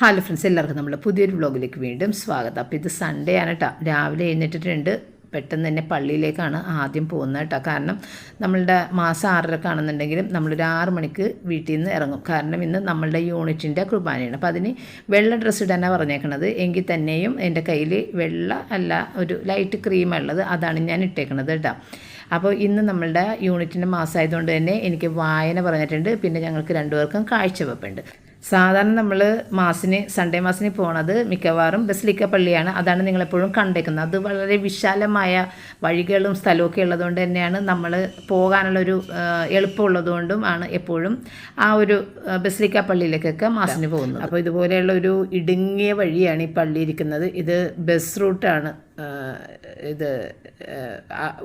Hello friends എല്ലാവർക്കും നമ്മൾ പുതിയൊരു വ്ളോഗിലേക്ക് വീണ്ടും സ്വാഗതം. അപ്പോൾ ഇത് സൺഡേ ആണ് കേട്ടോ രാവിലെ എഴുന്നേറ്റിട്ടുണ്ട്. പെട്ടെന്ന് തന്നെ പള്ളിയിലേക്കാണ് ആദ്യം പോകുന്നത് കേട്ടോ കാരണം നമ്മളുടെ മാസം ആറരക്കാണെന്നുണ്ടെങ്കിലും നമ്മളൊരു ആറ് മണിക്ക് വീട്ടിൽ നിന്ന് ഇറങ്ങും. കാരണം ഇന്ന് നമ്മളുടെ യൂണിറ്റിന്റെ കുർബാനയാണ്. അപ്പോൾ അതിന് വെള്ള ഡ്രസ്സ് ഇടാനാണ് പറഞ്ഞേക്കണത്. എങ്കിൽ തന്നെയും എന്റെ കയ്യിൽ വെള്ള അല്ല ഒരു ലൈറ്റ് ക്രീം ഉള്ളത് അതാണ് ഞാൻ ഇട്ടേക്കണത് കേട്ടോ അപ്പോൾ ഇന്ന് നമ്മളുടെ യൂണിറ്റിന്റെ മാസമായതുകൊണ്ട് തന്നെ എനിക്ക് വായന പറഞ്ഞിട്ടുണ്ട്. പിന്നെ ഞങ്ങൾക്ക് രണ്ടുപേർക്കും കാഴ്ചവെപ്പുണ്ട്. സാധാരണ നമ്മൾ മാസിന് സൺഡേ മാസിന് പോണത് മിക്കവാറും ബസ്ലിക്ക പള്ളിയാണ് അതാണ് നിങ്ങളെപ്പോഴും കണ്ടേക്കുന്നത്. അത് വളരെ വിശാലമായ വഴികളും സ്ഥലമൊക്കെ ഉള്ളതുകൊണ്ട് തന്നെയാണ് നമ്മൾ പോകാനുള്ളൊരു എളുപ്പമുള്ളതുകൊണ്ടും ആണ് എപ്പോഴും ആ ഒരു ബസ്ലിക്ക പള്ളിയിലേക്കൊക്കെ മാസിന് പോകുന്നത്. അപ്പോൾ ഇതുപോലെയുള്ള ഒരു ഇടുങ്ങിയ വഴിയാണ് ഈ പള്ളി ഇരിക്കുന്നത്. ഇത് ബസ് റൂട്ടാണ് ഇത്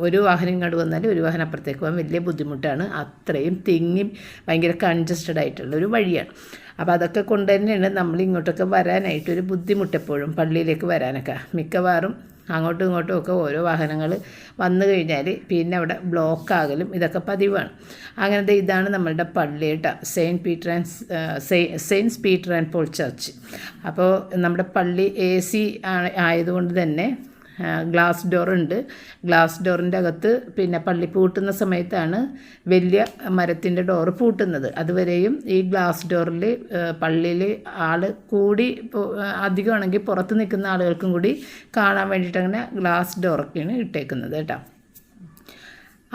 ഒരു വാഹനം ഇങ്ങോട്ട് വന്നാൽ ഒരു വാഹനം അപ്പുറത്തേക്ക് പോകാൻ വലിയ ബുദ്ധിമുട്ടാണ്. അത്രയും തിങ്ങി ഭയങ്കര കൺജസ്റ്റഡ് ആയിട്ടുള്ള ഒരു വഴിയാണ്. അപ്പോൾ അതൊക്കെ കൊണ്ട് തന്നെയാണ് നമ്മൾ ഇങ്ങോട്ടൊക്കെ വരാനായിട്ടൊരു ബുദ്ധിമുട്ട് എപ്പോഴും പള്ളിയിലേക്ക് വരാനൊക്കെ. മിക്കവാറും അങ്ങോട്ടും ഇങ്ങോട്ടും ഒക്കെ ഓരോ വാഹനങ്ങൾ വന്നു കഴിഞ്ഞാൽ പിന്നെ അവിടെ ബ്ലോക്ക് ആകലും ഇതൊക്കെ പതിവാണ്. അങ്ങനത്തെ ഇതാണ് നമ്മളുടെ പള്ളി കേട്ടോ. Saint Peter and saints Peter and Paul church. അപ്പോൾ നമ്മുടെ പള്ളി എ സി ആയതുകൊണ്ട് തന്നെ ഗ്ലാസ് ഡോറുണ്ട് ഗ്ലാസ് ഡോറിന്റെ അകത്ത് പിന്നെ പള്ളി പൂട്ടുന്ന സമയത്താണ് വലിയ മരത്തിന്റെ ഡോറ് പൂട്ടുന്നത്. അതുവരെയും ഈ ഗ്ലാസ് ഡോറിൽ പള്ളിയിൽ ആൾ കൂടി അധികമാണെങ്കിൽ പുറത്ത് നിൽക്കുന്ന ആളുകൾക്കും കൂടി കാണാൻ വേണ്ടിയിട്ട് അങ്ങനെ ഗ്ലാസ് ഡോറൊക്കെയാണ് ഇട്ടേക്കുന്നത് കേട്ടോ.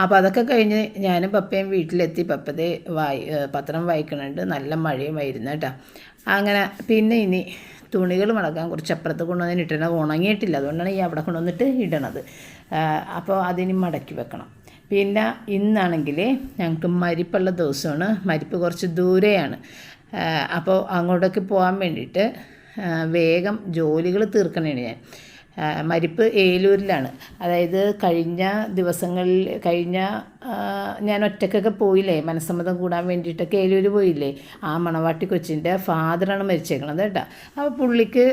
അപ്പോൾ അതൊക്കെ കഴിഞ്ഞ് ഞാനും പപ്പയും വീട്ടിലെത്തി. പപ്പതേ വായി പത്രം വായിക്കണുണ്ട്. നല്ല മഴയും വരുന്നു കേട്ടോ. അങ്ങനെ പിന്നെ ഇനി തുണികൾ മടക്കാൻ കുറച്ച് അപ്പുറത്ത് കൊണ്ടുവന്ന് ഇട്ടണത് ഉണങ്ങിയിട്ടില്ല. അതുകൊണ്ടാണ് ഈ അവിടെ കൊണ്ടുവന്നിട്ട് ഇടണത്. അപ്പോൾ അതിന് മടക്കി വെക്കണം. പിന്നെ ഇന്നാണെങ്കിൽ ഞങ്ങൾക്ക് മരിപ്പുള്ള ദിവസമാണ്. മരിപ്പ് കുറച്ച് ദൂരെയാണ്. അപ്പോൾ അങ്ങോട്ടേക്ക് പോകാൻ വേണ്ടിയിട്ട് വേഗം ജോലികൾ തീർക്കണേണ് ഞാൻ. മരിപ്പ് ഏലൂരിലാണ്. അതായത് കഴിഞ്ഞ ദിവസങ്ങളിൽ കഴിഞ്ഞ ഞാൻ ഒറ്റക്കൊക്കെ പോയില്ലേ? മനസ്സമ്മതം കൂടാൻ വേണ്ടിയിട്ടൊക്കെ ഏലൂർ പോയില്ലേ? ആ മണവാട്ടി കൊച്ചിന്റെ ഫാദറാണ് മരിച്ചേക്കണത് കേട്ടോ. അപ്പോൾ പുള്ളിക്ക്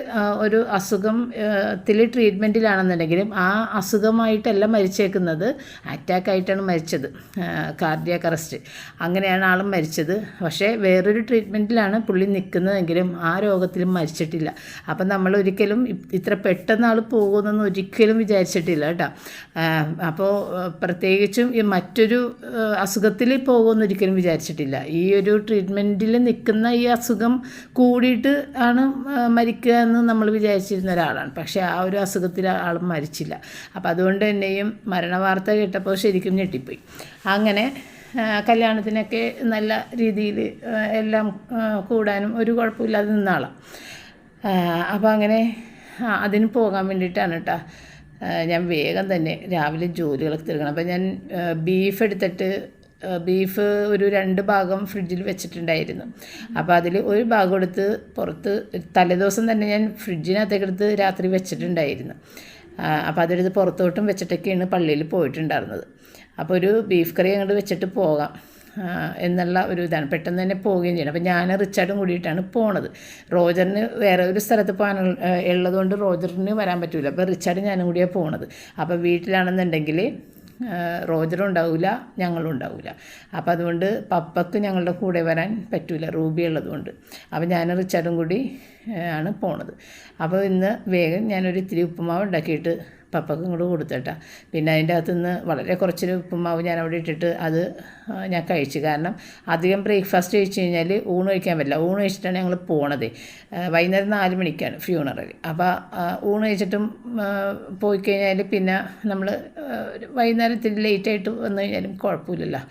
ഒരു അസുഖം ത്തിൽ ട്രീറ്റ്മെന്റിലാണെന്നുണ്ടെങ്കിലും ആ അസുഖമായിട്ടല്ല മരിച്ചേക്കുന്നത്. അറ്റാക്ക് ആയിട്ടാണ് മരിച്ചത് കാർഡിയാക് അറസ്റ്റ്. അങ്ങനെയാണ് ആളും മരിച്ചത്. പക്ഷേ വേറൊരു ട്രീറ്റ്മെന്റിലാണ് പുള്ളി നിൽക്കുന്നതെങ്കിലും ആ രോഗത്തിലും മരിച്ചിട്ടില്ല. അപ്പം നമ്മൾ ഒരിക്കലും ഇത്ര പെട്ടെന്ന് ആൾ പോകുമെന്നൊന്നും ഒരിക്കലും വിചാരിച്ചിട്ടില്ല കേട്ടോ. അപ്പോൾ പ്രത്യേകിച്ചും ഈ മറ്റൊരു അസുഖത്തിൽ പോകുമെന്ന് ഒരിക്കലും വിചാരിച്ചിട്ടില്ല. ഈ ഒരു ട്രീറ്റ്മെന്റിൽ നിൽക്കുന്ന ഈ അസുഖം കൂടിയിട്ട് ആണ് മരിക്കുക എന്ന് നമ്മൾ വിചാരിച്ചിരുന്ന ഒരാളാണ്. പക്ഷേ ആ ഒരു അസുഖത്തിൽ ആൾ മരിച്ചില്ല. അപ്പോൾ അതുകൊണ്ട് തന്നെയും മരണവാർത്ത കേട്ടപ്പോൾ ശരിക്കും ഞെട്ടിപ്പോയി. അങ്ങനെ കല്യാണത്തിനൊക്കെ നല്ല രീതിയിൽ എല്ലാം കൂടാനും ഒരു കുഴപ്പമില്ലാതെ നിന്ന ആളാണ് അപ്പോൾ അങ്ങനെ ആ, അതിന് പോകാൻ വേണ്ടിയിട്ടാണ് കേട്ടോ ഞാൻ വേഗം തന്നെ രാവിലെ ജോലികളൊക്കെ തീർക്കണം. അപ്പം ഞാൻ ബീഫ് എടുത്തിട്ട് ബീഫ് ഒരു രണ്ട് ഭാഗം ഫ്രിഡ്ജിൽ വെച്ചിട്ടുണ്ടായിരുന്നു. അപ്പോൾ അതിൽ ഒരു ഭാഗം എടുത്ത് പുറത്ത് തലേദിവസം തന്നെ ഞാൻ ഫ്രിഡ്ജിനകത്തേക്ക് എടുത്ത് രാത്രി വെച്ചിട്ടുണ്ടായിരുന്നു. അപ്പോൾ അതെടുത്ത് പുറത്തോട്ടും വെച്ചിട്ടൊക്കെയാണ് പള്ളിയിൽ പോയിട്ടുണ്ടായിരുന്നത്. അപ്പോൾ ഒരു ബീഫ് കറി അങ്ങോട്ട് വെച്ചിട്ട് പോകാം. എന്നുള്ള ഒരു ഇതാണ്. പെട്ടെന്ന് തന്നെ പോവുകയും ചെയ്യണം അപ്പോൾ ഞാൻ റിച്ചാർഡും കൂടിയിട്ടാണ് പോണത്. റോജറിന് വേറെ ഒരു സ്ഥലത്ത് പോകാൻ ഉള്ളതുകൊണ്ട് റോജറിന് വരാൻ പറ്റില്ല അപ്പോൾ റിച്ചാർഡ് ഞാനും കൂടിയാണ് പോണത്. അപ്പോൾ വീട്ടിലാണെന്നുണ്ടെങ്കിൽ റോജറും ഉണ്ടാവില്ല ഞങ്ങളും ഉണ്ടാവില്ല അപ്പം അതുകൊണ്ട് പപ്പക്ക് ഞങ്ങളുടെ കൂടെ വരാൻ പറ്റില്ല റൂബി ഉള്ളതുകൊണ്ട്. അപ്പോൾ ഞാൻ റിച്ചാർഡും കൂടി ആണ് പോണത്. അപ്പോൾ ഇന്ന് വേഗം ഞാനൊരു ഇത്തിരി ഉപ്പുമാവ് ഉണ്ടാക്കിയിട്ട് പപ്പക്ക് കൂടെ കൊടുത്തേട്ടാ. പിന്നെ അതിന്റെ അകത്തുനിന്ന് വളരെ കുറച്ചൊരു ഉപ്പുമാവ് ഞാൻ അവിടെ ഇട്ടിട്ട് അത് ഞാൻ കഴിച്ചു. കാരണം അധികം ബ്രേക്ക്ഫാസ്റ്റ് കഴിച്ച് കഴിഞ്ഞാൽ ഊണ് കഴിക്കാൻ പറ്റില്ല. ഊണ് കഴിച്ചിട്ടാണ് ഞങ്ങൾ പോണത്. വൈകുന്നേരം നാല് മണിക്കാണ് ഫ്യൂണറൽ അപ്പോൾ ഊണ് കഴിച്ചിട്ടും പോയി കഴിഞ്ഞാൽ പിന്നെ നമ്മൾ വൈകുന്നേരം ഇത്തിരി ലേറ്റായിട്ട് വന്നു കഴിഞ്ഞാലും കുഴപ്പമില്ലല്ലോ.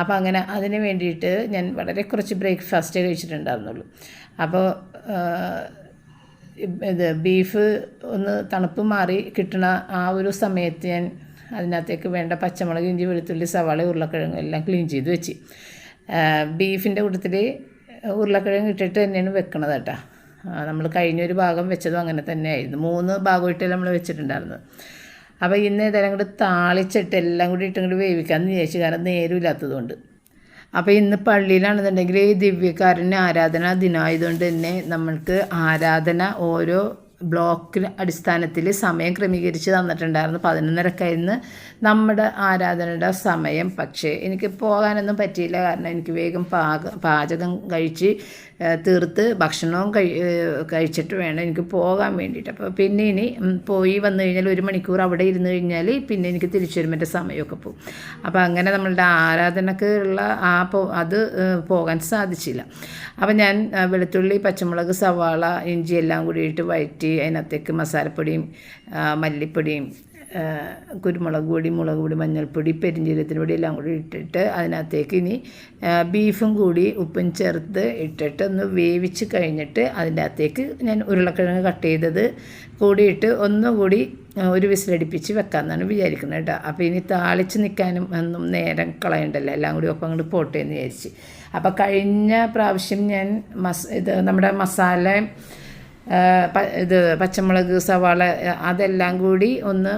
അപ്പോൾ അങ്ങനെ അതിന് വേണ്ടിയിട്ട് ഞാൻ വളരെ കുറച്ച് ബ്രേക്ക്ഫാസ്റ്റ് കഴിച്ചിട്ടുണ്ടായിരുന്നുള്ളൂ. അപ്പോൾ ഇത് ബീഫ് ഒന്ന് തണുപ്പ് മാറി കിട്ടണ ആ ഒരു സമയത്ത് ഞാൻ അതിനകത്തേക്ക് വേണ്ട പച്ചമുളക് ഇഞ്ചി വെളുത്തുള്ളി സവാള ഉരുളക്കിഴങ്ങ് എല്ലാം ക്ലീൻ ചെയ്ത് വെച്ച്. ബീഫിന്റെ കൂട്ടത്തിൽ ഉരുളക്കിഴങ്ങ് ഇട്ടിട്ട് തന്നെയാണ് വെക്കണത് കേട്ടോ. നമ്മൾ കഴിഞ്ഞൊരു ഭാഗം വെച്ചതും അങ്ങനെ തന്നെയായിരുന്നു. മൂന്ന് ഭാഗം ഇട്ട് നമ്മൾ വെച്ചിട്ടുണ്ടായിരുന്നത്. അപ്പോൾ ഇന്ന് ഏതായാലും കൂടി താളിച്ചിട്ട് എല്ലാം കൂടി ഇട്ടും കൂടി വേവിക്കാമെന്ന് വിചാരിച്ചു കാരണം നേരമില്ലാത്തതുകൊണ്ട്. അപ്പോൾ ഇന്ന് പള്ളിയിലാണെന്നുണ്ടെങ്കിൽ ആരാധനാ ആരാധന ദിനമായതുകൊണ്ട് തന്നെ നമ്മൾക്ക് ആരാധന ഓരോ ബ്ലോക്ക് അടിസ്ഥാനത്തിൽ സമയം ക്രമീകരിച്ച് തന്നിട്ടുണ്ടായിരുന്നു. പതിനൊന്നരക്കായിരുന്നു നമ്മുടെ ആരാധനയുടെ സമയം. പക്ഷേ എനിക്ക് പോകാനൊന്നും പറ്റിയില്ല. കാരണം എനിക്ക് വേഗം പാക പാചകം കഴിച്ച് തീർത്ത് ഭക്ഷണവും കഴി കഴിച്ചിട്ട് വേണം എനിക്ക് പോകാൻ വേണ്ടിയിട്ട്. അപ്പോൾ പിന്നെ ഇനി പോയി വന്നു കഴിഞ്ഞാൽ ഒരു മണിക്കൂർ അവിടെ ഇരുന്ന് കഴിഞ്ഞാൽ പിന്നെ എനിക്ക് തിരിച്ചു വരുമ്പോൾ സമയമൊക്കെ പോകും. അപ്പോൾ അങ്ങനെ നമ്മളുടെ ആരാധനക്ക് ഉള്ള ആ അത് പോകാൻ സാധിച്ചില്ല. അപ്പോൾ ഞാൻ വെളുത്തുള്ളി പച്ചമുളക് സവാള ഇഞ്ചി എല്ലാം കൂടിയിട്ട് വഴറ്റി അതിനകത്തേക്ക് മസാലപ്പൊടിയും മല്ലിപ്പൊടിയും കുരുമുളക് പൊടി മുളക് പൊടി മഞ്ഞൾപ്പൊടി പെരിഞ്ചീരത്തിന്റെ പൊടി എല്ലാം കൂടി ഇട്ടിട്ട് അതിനകത്തേക്ക് ഇനി ബീഫും കൂടി ഉപ്പും ചേർത്ത് ഇട്ടിട്ട് ഒന്ന് വേവിച്ച് കഴിഞ്ഞിട്ട് അതിന്റെ അകത്തേക്ക് ഞാൻ ഉരുളക്കിഴങ്ങ് കട്ട് ചെയ്തത് കൂടിയിട്ട് ഒന്നുകൂടി ഒരു വിസിലടിപ്പിച്ച് വെക്കാമെന്നാണ് വിചാരിക്കുന്നത് കേട്ടോ. അപ്പോൾ ഇനി താളിച്ച് നിൽക്കാനും ഒന്നും നേരം കളയണ്ടല്ലോ. എല്ലാം കൂടി ഒപ്പം അങ്ങോട്ട് പോട്ടെ എന്ന് വിചാരിച്ച്. അപ്പോൾ കഴിഞ്ഞ പ്രാവശ്യം ഞാൻ മസ് ഇത് നമ്മുടെ മസാല ആ, പ- ഇത് പച്ചമുളക് സവാള അതെല്ലാം കൂടി ഒന്ന്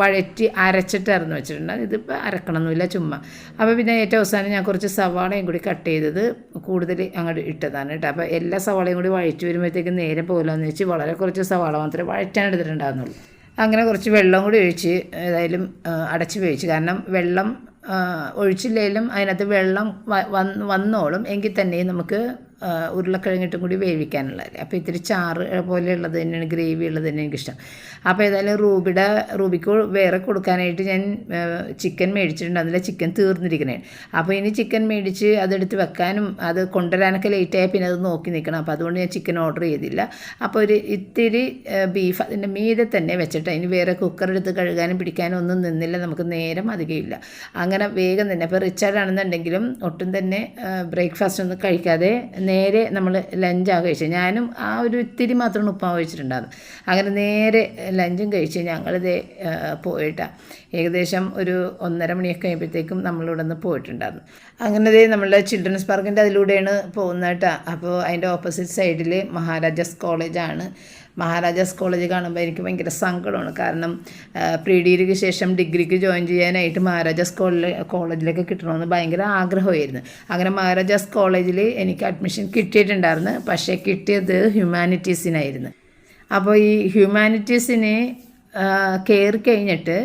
വഴറ്റി അരച്ചിട്ട് അരച്ചിട്ടായിരുന്നു വെച്ചിട്ടുണ്ട്. ഇതിപ്പോൾ അരക്കണമെന്നില്ല ചുമ്മാ. അപ്പോൾ പിന്നെ ഏറ്റവും അവസാനം ഞാൻ കുറച്ച് സവാളയും കൂടി കട്ട് ചെയ്തത് കൂടുതൽ അങ്ങോട്ട് ഇട്ടതാണ് കേട്ടോ. അപ്പോൾ എല്ലാ സവാളയും കൂടി വഴറ്റി വരുമ്പോഴത്തേക്കും നേരെ പോകില്ലെന്ന് വെച്ച് വളരെ കുറച്ച് സവാള മാത്രമേ വഴറ്റാൻ എടുത്തിട്ടുണ്ടായിരുന്നുള്ളൂ അങ്ങനെ കുറച്ച് വെള്ളം കൂടി ഒഴിച്ച് ഏതായാലും അടച്ച് വേവിച്ച്. കാരണം വെള്ളം ഒഴിച്ചില്ലെങ്കിലും അതിനകത്ത് വെള്ളം വന്നോളും. എങ്കിൽ തന്നെയും നമുക്ക് ഉരുളക്കിഴങ്ങിട്ടും കൂടി വേവിക്കാനുള്ളത് അപ്പോൾ ഇത്തിരി ചാറ് പോലെയുള്ളത് തന്നെയാണ് ഗ്രേവി ഉള്ളത് തന്നെ എനിക്കിഷ്ടം. അപ്പോൾ ഏതായാലും റൂബിയുടെ റൂബിക്ക് വേറെ കൊടുക്കാനായിട്ട് ഞാൻ ചിക്കൻ മേടിച്ചിട്ടുണ്ട്. അതിലെ ചിക്കൻ തീർന്നിരിക്കണേ അപ്പോൾ ഇനി ചിക്കൻ മേടിച്ച് അതെടുത്ത് വെക്കാനും അത് കൊണ്ടുവരാനൊക്കെ ലേറ്റായാൽ പിന്നെ അത് നോക്കി നിൽക്കണം അപ്പോൾ അതുകൊണ്ട് ഞാൻ ചിക്കൻ ഓർഡർ ചെയ്തില്ല. അപ്പോൾ ഒരു ഇത്തിരി ബീഫ് അതിന്റെ മീതെ തന്നെ വെച്ചിട്ട് അതിന് വേറെ കുക്കർ എടുത്ത് കഴുകാനും പിടിക്കാനും ഒന്നും നിന്നില്ല. നമുക്ക് നേരം അധികമില്ല. അങ്ങനെ വേഗം തന്നെ. അപ്പോൾ റിച്ചാർഡ് ആണെന്നുണ്ടെങ്കിലും ഒട്ടും തന്നെ ബ്രേക്ക്ഫാസ്റ്റ് ഒന്നും കഴിക്കാതെ നേരെ നമ്മൾ ലഞ്ചാണ് കഴിച്ചത് ഞാനും ആ ഒരു ഇത്തിരി മാത്രമാണ് ഉപ്പാവ് കഴിച്ചിട്ടുണ്ടായിരുന്നു. അങ്ങനെ നേരെ ലഞ്ചും കഴിച്ച് ഞങ്ങളിത് പോയിട്ടാണ് ഏകദേശം ഒരു ഒന്നര മണിയൊക്കെ കഴിയുമ്പോഴത്തേക്കും നമ്മളിവിടെ നിന്ന് പോയിട്ടുണ്ടായിരുന്നു. അങ്ങനെ നമ്മളുടെ ചിൽഡ്രൻസ് പാർക്കിന്റെ അതിലൂടെയാണ് പോകുന്നത് കേട്ടോ അപ്പോൾ അതിന്റെ ഓപ്പോസിറ്റ് സൈഡിൽ മഹാരാജാസ് കോളേജാണ് മഹാരാജാസ് കോളേജ് കാണുമ്പോൾ എനിക്ക് ഭയങ്കര സങ്കടമാണ്. കാരണം പ്രീ ഡിഗ്രിക്ക് ശേഷം ഡിഗ്രിക്ക് ജോയിൻ ചെയ്യാനായിട്ട് മഹാരാജാസ് കോളേജ് കോളേജിലേക്ക് കിട്ടണമെന്ന് ഭയങ്കര ആഗ്രഹമായിരുന്നു. അങ്ങനെ മഹാരാജാസ് കോളേജിൽ എനിക്ക് അഡ്മിഷൻ കിട്ടിയിട്ടുണ്ടായിരുന്നു. പക്ഷേ കിട്ടിയത് ഹ്യൂമാനിറ്റീസിനായിരുന്നു അപ്പോൾ ഈ ഹ്യൂമാനിറ്റീസിന് കയറി കഴിഞ്ഞിട്ട്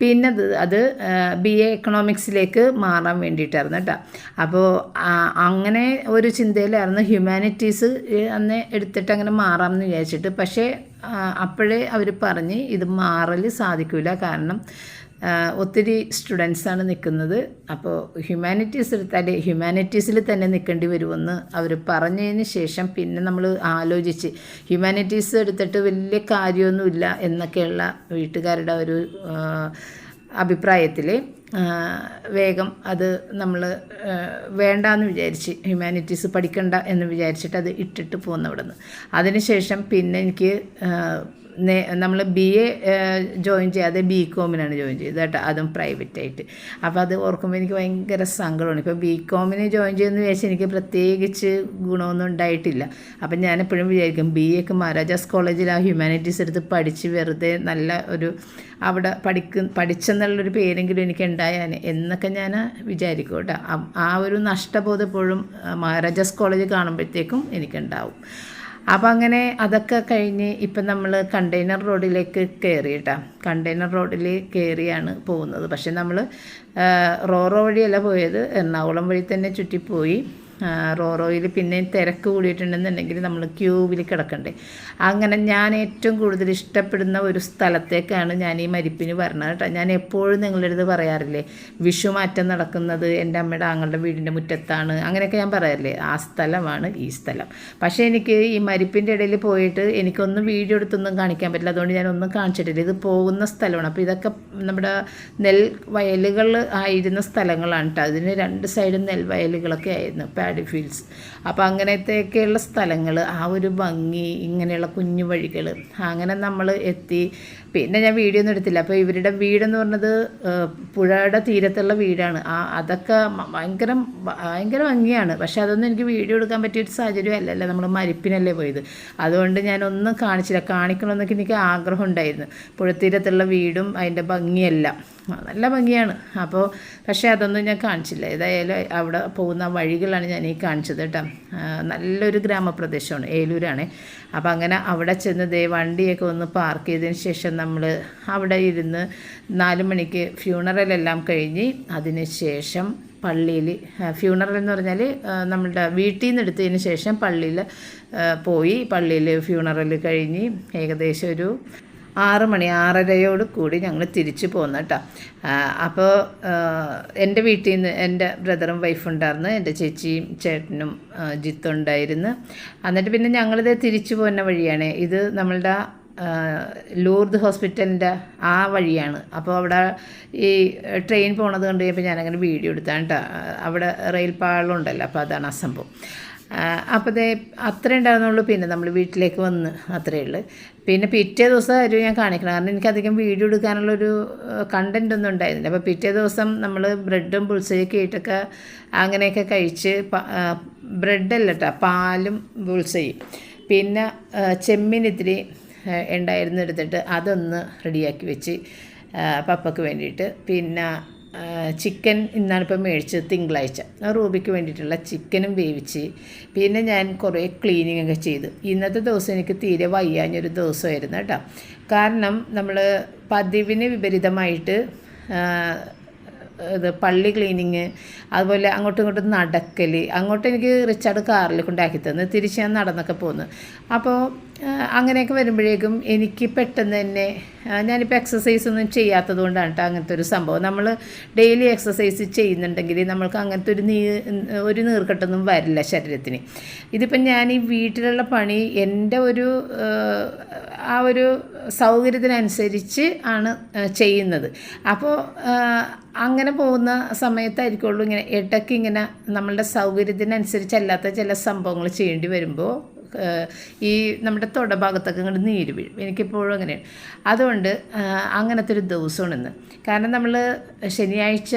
പിന്നെ അത് ബി എ എക്കണോമിക്സിലേക്ക് മാറാൻ വേണ്ടിയിട്ടായിരുന്നു കേട്ടോ. അപ്പോൾ അങ്ങനെ ഒരു ചിന്തയിലായിരുന്നു ഹ്യൂമാനിറ്റീസ് അന്ന് എടുത്തിട്ട് അങ്ങനെ മാറാമെന്ന് വിചാരിച്ചിട്ട്. പക്ഷേ അപ്പോഴേ അവർ പറഞ്ഞ് ഇത് മാറൽ സാധിക്കില്ല കാരണം ഒത്തിരി സ്റ്റുഡൻസാണ് നിൽക്കുന്നത്. അപ്പോൾ ഹ്യൂമാനിറ്റീസ് എടുത്താൽ ഹ്യൂമാനിറ്റീസിൽ തന്നെ നിൽക്കേണ്ടി വരുമെന്ന് അവർ പറഞ്ഞതിന് ശേഷം പിന്നെ നമ്മൾ ആലോചിച്ച് ഹ്യൂമാനിറ്റീസ് എടുത്തിട്ട് വലിയ കാര്യമൊന്നുമില്ല എന്നൊക്കെയുള്ള വീട്ടുകാരുടെ ഒരു അഭിപ്രായത്തിൽ വേഗം അത് നമ്മൾ വേണ്ടാന്ന് വിചാരിച്ച് ഹ്യൂമാനിറ്റീസ് പഠിക്കണ്ട എന്ന് വിചാരിച്ചിട്ട് അത് ഇട്ടിട്ട് പോകുന്നവിടുന്ന് അതിനുശേഷം പിന്നെ എനിക്ക് നമ്മൾ ബി എ ജോയിൻ ചെയ്യാതെ ബി കോമിനാണ് ജോയിൻ ചെയ്തത് കേട്ടോ അതും പ്രൈവറ്റ് ആയിട്ട്. അപ്പോൾ അത് ഓർക്കുമ്പോൾ എനിക്ക് ഭയങ്കര സങ്കടമാണ്. ഇപ്പോൾ ബി കോമിന് ജോയിൻ ചെയ്യുന്ന വിചാരിച്ചാൽ എനിക്ക് പ്രത്യേകിച്ച് ഗുണമൊന്നും ഉണ്ടായിട്ടില്ല. അപ്പം ഞാൻ എപ്പോഴും വിചാരിക്കും ബി എക്ക് മഹാരാജാസ് കോളേജിൽ ആ ഹ്യൂമാനിറ്റീസ് എടുത്ത് പഠിച്ച് വെറുതെ നല്ല ഒരു അവിടെ പഠിക്ക പഠിച്ചെന്നുള്ളൊരു പേരെങ്കിലും എനിക്ക് ഉണ്ടായാൽ എന്നൊക്കെ ഞാൻ വിചാരിക്കും കേട്ടോ. ആ- ഒരു നഷ്ടബോധം എപ്പോഴും മഹാരാജാസ് കോളേജ് കാണുമ്പോഴത്തേക്കും എനിക്കുണ്ടാവും. അപ്പോൾ അങ്ങനെ അതൊക്കെ കഴിഞ്ഞ് ഇപ്പം നമ്മൾ കണ്ടെയ്നർ റോഡിലേക്ക് കയറി കേട്ടോ കണ്ടെയ്നർ റോഡിൽ കയറിയാണ് പോകുന്നത്. പക്ഷെ നമ്മൾ റോറോ വഴിയല്ല പോയത്. എറണാകുളം വഴി തന്നെ ചുറ്റിപ്പോയി. റോറോയിൽ പിന്നെയും തിരക്ക് കൂടിയിട്ടുണ്ടെന്നുണ്ടെങ്കിൽ നമ്മൾ ക്യൂവിൽ കിടക്കണ്ടേ. അങ്ങനെ ഞാൻ ഏറ്റവും കൂടുതൽ ഇഷ്ടപ്പെടുന്ന ഒരു സ്ഥലത്തേക്കാണ് ഞാൻ ഈ മരിപ്പിന് പറഞ്ഞത് കേട്ടോ. ഞാൻ എപ്പോഴും നിങ്ങളുടെ അടുത്ത് പറയാറില്ലേ വിഷു മാറ്റം നടക്കുന്നത് എന്റെ അമ്മയുടെ ആങ്ങളുടെ വീടിന്റെ മുറ്റത്താണ്. അങ്ങനെയൊക്കെ ഞാൻ പറയാറില്ലേ ആ സ്ഥലമാണ് ഈ സ്ഥലം. പക്ഷേ എനിക്ക് ഈ മരിപ്പിന്റെ ഇടയിൽ പോയിട്ട് എനിക്കൊന്നും വീഡിയോ എടുത്തൊന്നും കാണിക്കാൻ പറ്റില്ല. അതുകൊണ്ട് ഞാനൊന്നും കാണിച്ചിട്ടില്ല. ഇത് പോകുന്ന സ്ഥലമാണ്. അപ്പോൾ ഇതൊക്കെ നമ്മുടെ നെൽ വയലുകൾ ആയിരുന്ന സ്ഥലങ്ങളാണ് കേട്ടോ. അതിന് രണ്ട് സൈഡും നെൽവയലുകളൊക്കെ ആയിരുന്നു. പാഡി ഫീൽസ് അപ്പോൾ അങ്ങനത്തെയൊക്കെയുള്ള സ്ഥലങ്ങൾ ആ ഒരു ഭംഗി ഇങ്ങനെയുള്ള കുഞ്ഞു വഴികൾ അങ്ങനെ നമ്മൾ എത്തി. പിന്നെ ഞാൻ വീഡിയോ ഒന്നും എടുത്തില്ല. അപ്പോൾ ഇവരുടെ വീടെന്ന് പറഞ്ഞത് പുഴയുടെ തീരത്തുള്ള വീടാണ്. ആ അതൊക്കെ ഭയങ്കര ഭയങ്കര ഭംഗിയാണ്. പക്ഷെ അതൊന്നും എനിക്ക് വീഡിയോ എടുക്കാൻ പറ്റിയൊരു സാഹചര്യം അല്ലല്ലോ. നമ്മൾ മരിപ്പിനല്ലേ പോയത്. അതുകൊണ്ട് ഞാനൊന്നും കാണിച്ചില്ല. കാണിക്കണമെന്നൊക്കെ എനിക്ക് ആഗ്രഹം ഉണ്ടായിരുന്നു. പുഴത്തീരത്തുള്ള വീടും അതിന്റെ ഭംഗിയെല്ലാം. നല്ല ഭംഗിയാണ്. അപ്പോൾ പക്ഷേ അതൊന്നും ഞാൻ കാണിച്ചില്ല. ഏതായാലും അവിടെ പോകുന്ന വഴികളാണ് ഞാൻ ഈ കാണിച്ചത് കേട്ടോ. നല്ലൊരു ഗ്രാമപ്രദേശമാണ്. ഏലൂരാണ്. അപ്പോൾ അങ്ങനെ അവിടെ ചെന്ന് ദേ വണ്ടിയൊക്കെ ഒന്ന് പാർക്ക് ചെയ്തതിന് ശേഷം നമ്മൾ അവിടെ ഇരുന്ന് നാല് മണിക്ക് ഫ്യൂണറലെല്ലാം കഴിഞ്ഞ് അതിന് ശേഷം പള്ളിയിൽ ഫ്യൂണറൽ എന്ന് പറഞ്ഞാൽ നമ്മളുടെ വീട്ടിൽ നിന്ന് എടുത്തതിന് ശേഷം പള്ളിയിൽ പോയി പള്ളിയിൽ ഫ്യൂണറൽ കഴിഞ്ഞ് ഏകദേശം ഒരു ആറ് മണി ആറരയോട് കൂടി ഞങ്ങൾ തിരിച്ചു പോന്നു കേട്ടോ അപ്പോൾ എന്റെ വീട്ടിൽ നിന്ന് എന്റെ ബ്രദറും വൈഫും ഉണ്ടായിരുന്നു എന്റെ ചേച്ചിയും ചേട്ടനും ജിത്തും ഉണ്ടായിരുന്നു. എന്നിട്ട് പിന്നെ ഞങ്ങളിത് തിരിച്ചു പോകുന്ന വഴിയാണ്. ഇത് നമ്മളുടെ ലൂർദ് ഹോസ്പിറ്റലിന്റെ ആ വഴിയാണ്. അപ്പോൾ അവിടെ ഈ ട്രെയിൻ പോണത് കണ്ട് കഴിഞ്ഞപ്പോൾ ഞാനങ്ങനെ വീഡിയോ എടുത്താണ് കേട്ടോ അവിടെ റെയിൽ ഉണ്ടല്ലോ അപ്പോൾ അതാണ് ആ സംഭവം. അപ്പോൾ അത്രേ ഉണ്ടായിരുന്നുള്ളൂ പിന്നെ നമ്മൾ വീട്ടിലേക്ക് വന്ന് അത്രയേ ഉള്ളൂ. പിന്നെ പിറ്റേ ദിവസം ഞാൻ കാണിക്കണം. കാരണം എനിക്കധികം വീഡിയോ എടുക്കാനുള്ളൊരു കണ്ടന്റ് ഒന്നും ഉണ്ടായിരുന്നില്ല. അപ്പോൾ പിറ്റേ ദിവസം നമ്മൾ ബ്രെഡും പുൾസയൊക്കെ ഇട്ടൊക്കെ അങ്ങനെയൊക്കെ കഴിച്ച് ബ്രെഡല്ല കേട്ടോ പാലും പുൾസയും. പിന്നെ ചെമ്മീൻ ഇത്തിരി ഉണ്ടായിരുന്നു എടുത്തിട്ട് അതൊന്ന് റെഡിയാക്കി വെച്ച് പപ്പയ്ക്ക് വേണ്ടിയിട്ട്. പിന്നെ ചിക്കൻ ഇന്നാണ് ഇപ്പം മേടിച്ചത് തിങ്കളാഴ്ച. റൂബിക്ക് വേണ്ടിയിട്ടുള്ള ചിക്കനും വേവിച്ച് പിന്നെ ഞാൻ കുറേ ക്ലീനിങ് ഒക്കെ ചെയ്തു. ഇന്നത്തെ ദിവസം എനിക്ക് തീരെ വയ്യാഞ്ഞൊരു ദിവസമായിരുന്നു കേട്ടോ. കാരണം നമ്മൾ പതിവിന് വിപരീതമായിട്ട് ഇത് പള്ളി ക്ലീനിങ് അതുപോലെ അങ്ങോട്ടും ഇങ്ങോട്ടും നടക്കൽ അങ്ങോട്ട് എനിക്ക് റിച്ചാർഡ് കാറിൽ കൊണ്ടാക്കി തന്നു. തിരിച്ച് ഞാൻ നടന്നൊക്കെ പോന്നു. അപ്പോൾ അങ്ങനെയൊക്കെ വരുമ്പോഴേക്കും എനിക്ക് പെട്ടെന്ന് തന്നെ ഞാനിപ്പോൾ എക്സസൈസ് ഒന്നും ചെയ്യാത്തത് കൊണ്ടാണ് കേട്ടോ അങ്ങനത്തെ ഒരു സംഭവം. നമ്മൾ ഡെയിലി എക്സസൈസ് ചെയ്യുന്നുണ്ടെങ്കിൽ നമ്മൾക്ക് അങ്ങനത്തെ ഒരു നീ ഒരു നീർക്കെട്ടൊന്നും വരില്ല ശരീരത്തിന്. ഇതിപ്പം ഞാൻ ഈ വീട്ടിലുള്ള പണി എന്റെ ഒരു ആ ഒരു സൗകര്യത്തിനനുസരിച്ച് ആണ് ചെയ്യുന്നത്. അപ്പോൾ അങ്ങനെ പോകുന്ന സമയത്തായിരിക്കുള്ളൂ ഇങ്ങനെ ഇടയ്ക്ക് ഇങ്ങനെ നമ്മളുടെ സൗകര്യത്തിനനുസരിച്ചല്ലാത്ത ചില സംഭവങ്ങൾ ചെയ്യേണ്ടി വരുമ്പോൾ ഈ നമ്മുടെ തൊടഭാഗത്തൊക്കെ ഇങ്ങോട്ട് നീര് വീഴും. എനിക്കിപ്പോഴും അങ്ങനെയാണ്. അതുകൊണ്ട് അങ്ങനത്തെ ഒരു ദിവസമാണ് ഇന്ന് കാരണം നമ്മൾ ശനിയാഴ്ച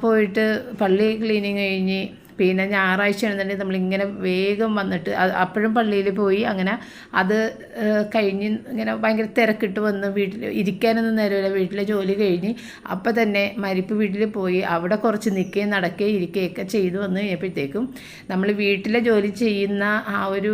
പോയിട്ട് പള്ളി ക്ലീനിങ് കഴിഞ്ഞ് പിന്നെ ഞായറാഴ്ച ആണെന്നുണ്ടെങ്കിൽ നമ്മളിങ്ങനെ വേഗം വന്നിട്ട് അപ്പോഴും പള്ളിയിൽ പോയി അങ്ങനെ അത് കഴിഞ്ഞ് ഇങ്ങനെ ഭയങ്കര തിരക്കിട്ട് വന്ന് വീട്ടിൽ ഇരിക്കാനൊന്നും നേരമില്ല. വീട്ടിലെ ജോലി കഴിഞ്ഞ് അപ്പം തന്നെ മരിപ്പ് വീട്ടിൽ പോയി അവിടെ കുറച്ച് നിൽക്കുകയും നടക്കുകയും ഇരിക്കുകയൊക്കെ ചെയ്തു വന്ന് കഴിഞ്ഞപ്പോഴത്തേക്കും നമ്മൾ വീട്ടിലെ ജോലി ചെയ്യുന്ന ആ ഒരു